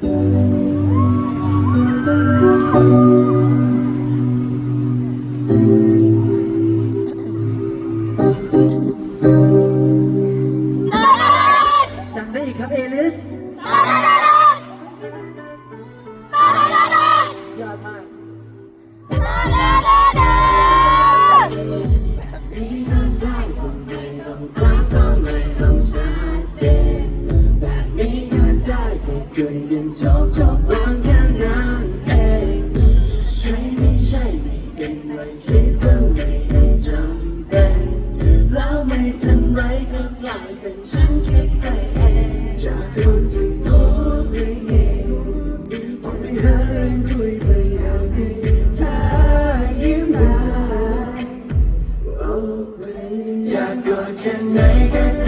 จำได้อีกครับเอลิส ก็ยังชอบชอบตอนแค่นั้นเองใช่ไม่ใช่ไม่เป็นไรคิดว่าไม่ได้จำแล้วไม่ทัไรก็กลายเป็นฉันคิดไปเองจากคนสิ่งโน้นเรื่งเงไปหาเรื่องคุยไปยาวนี้ถ้ายิ้มได้อยากกอดแค่ไหน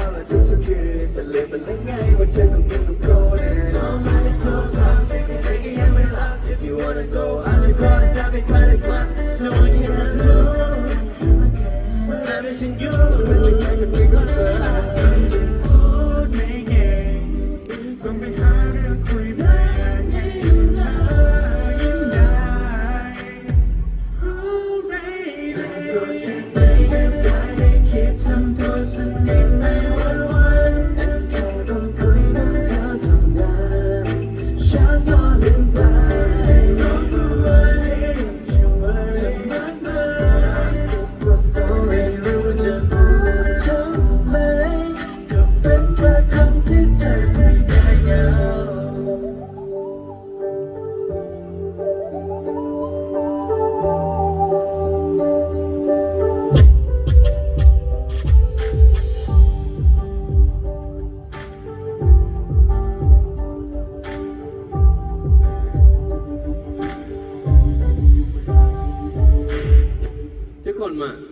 you Coleman.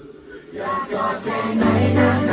Your God's